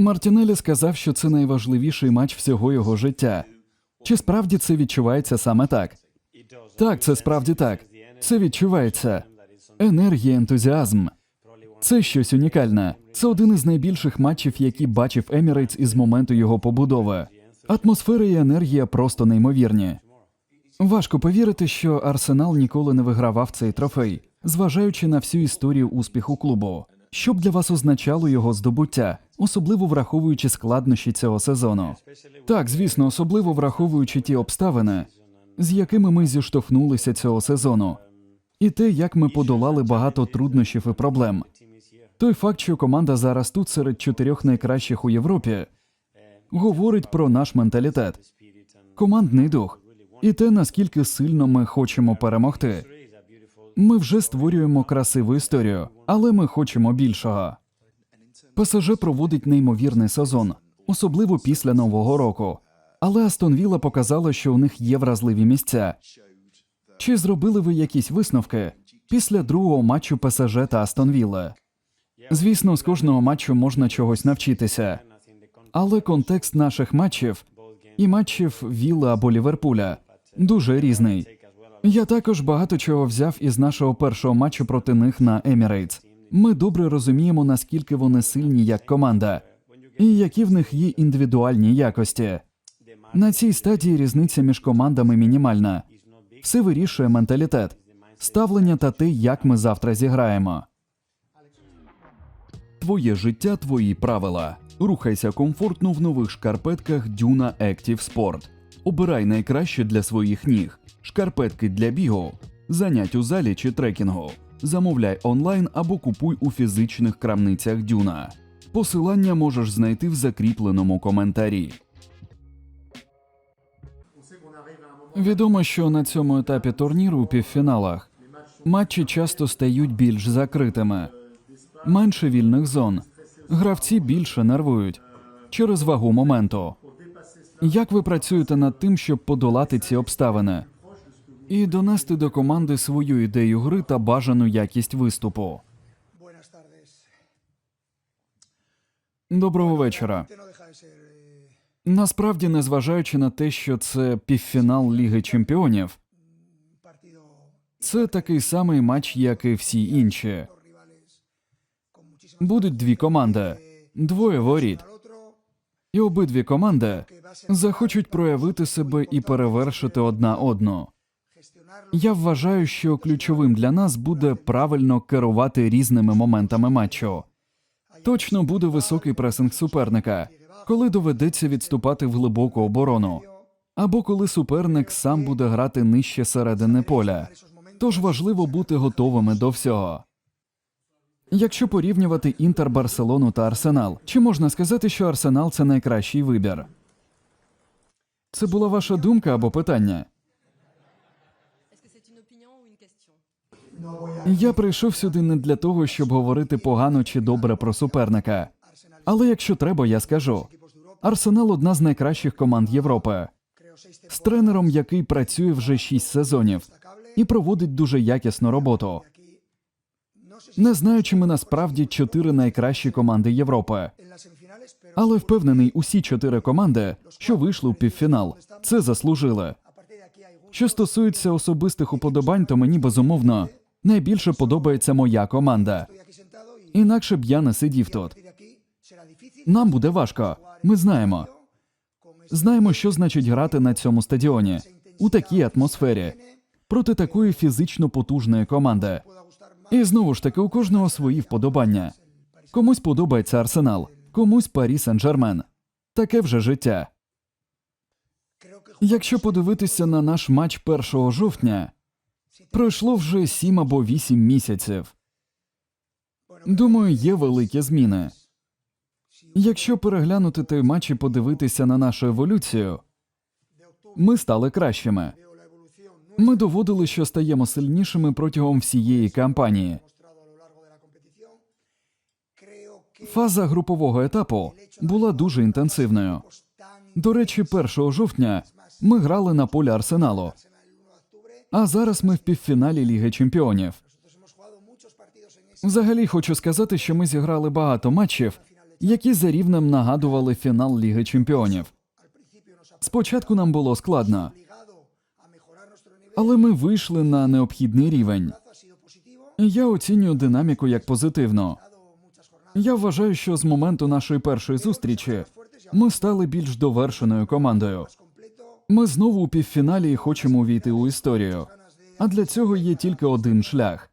Мартінелі сказав, що це найважливіший матч всього його життя. Чи справді це відчувається саме так? Так, це справді так. Це відчувається. Енергія, ентузіазм. Це щось унікальне. Це один із найбільших матчів, які бачив Емірейтс із моменту його побудови. Атмосфера і енергія просто неймовірні. Важко повірити, що Арсенал ніколи не вигравав цей трофей, зважаючи на всю історію успіху клубу. Що б для вас означало його здобуття, особливо враховуючи складнощі цього сезону? Так, звісно, особливо враховуючи ті обставини, з якими ми зіштовхнулися цього сезону, і те, як ми подолали багато труднощів і проблем. Той факт, що команда зараз тут серед чотирьох найкращих у Європі, говорить про наш менталітет, командний дух і те, наскільки сильно ми хочемо перемогти. Ми вже створюємо красиву історію, але ми хочемо більшого. ПСЖ проводить неймовірний сезон, особливо після нового року. Але Астон Вілла показала, що у них є вразливі місця. Чи зробили ви якісь висновки після другого матчу ПСЖ та Астон Вілли? Звісно, з кожного матчу можна чогось навчитися, але контекст наших матчів і матчів Вілли або Ліверпуля дуже різний. Я також багато чого взяв із нашого першого матчу проти них на Емірейтс. Ми добре розуміємо, наскільки вони сильні як команда, і які в них є індивідуальні якості. На цій стадії різниця між командами мінімальна. Все вирішує менталітет, ставлення та те, як ми завтра зіграємо. Твоє життя, твої правила. Рухайся комфортно в нових шкарпетках Duna Active Sport. Обирай найкраще для своїх ніг. Шкарпетки для бігу, занять у залі чи трекінгу. Замовляй онлайн або купуй у фізичних крамницях Дюна. Посилання можеш знайти в закріпленому коментарі. Відомо, що на цьому етапі турніру у півфіналах матчі часто стають більш закритими, менше вільних зон. Гравці більше нервують через вагу моменту. Як ви працюєте над тим, щоб подолати ці обставини і донести до команди свою ідею гри та бажану якість виступу? Доброго вечора. Насправді, незважаючи на те, що це півфінал Ліги Чемпіонів, це такий самий матч, як і всі інші. Будуть дві команди, двоє воріт, і обидві команди захочуть проявити себе і перевершити одна одну. Я вважаю, що ключовим для нас буде правильно керувати різними моментами матчу. Точно буде високий пресинг суперника, коли доведеться відступати в глибоку оборону, або коли суперник сам буде грати нижче середини поля. Тож важливо бути готовими до всього. Якщо порівнювати Інтер, Барселону та Арсенал, чи можна сказати, що Арсенал це найкращий вибір? Це була ваша думка або питання? Я прийшов сюди не для того, щоб говорити погано чи добре про суперника. Але якщо треба, я скажу. Арсенал одна з найкращих команд Європи. З тренером, який працює вже шість сезонів і проводить дуже якісну роботу. Не знаю, чи ми насправді чотири найкращі команди Європи, але впевнений, усі чотири команди, що вийшли у півфінал, це заслужили. Що стосується особистих уподобань, то мені безумовно найбільше подобається моя команда. Інакше б я не сидів тут. Нам буде важко. Ми знаємо. Знаємо, що значить грати на цьому стадіоні у такій атмосфері проти такої фізично потужної команди. І знову ж таки, у кожного свої вподобання. Комусь подобається Арсенал, комусь Парі Сен-Жермен. Таке вже життя. Якщо подивитися на наш матч 1 жовтня, пройшло вже 7 або 8 місяців. Думаю, є великі зміни. Якщо переглянути той матч і подивитися на нашу еволюцію, ми стали кращими. Ми доводили, що стаємо сильнішими протягом всієї кампанії. Фаза групового етапу була дуже інтенсивною. До речі, 1 жовтня ми грали на полі Арсеналу, en el 1 de octubre а зараз ми в півфіналі Ліги Чемпіонів. Взагалі хочу сказати, що ми зіграли багато матчів які за рівнем нагадували фінал Ліги Чемпіонів. Спочатку нам було складно, але ми вийшли на необхідний рівень. Я оцінюю динаміку як позитивно. Я вважаю, що з моменту нашої першої зустрічі ми стали більш довершеною командою. Ми знову у півфіналі і хочемо увійти у історію. А для цього є тільки один шлях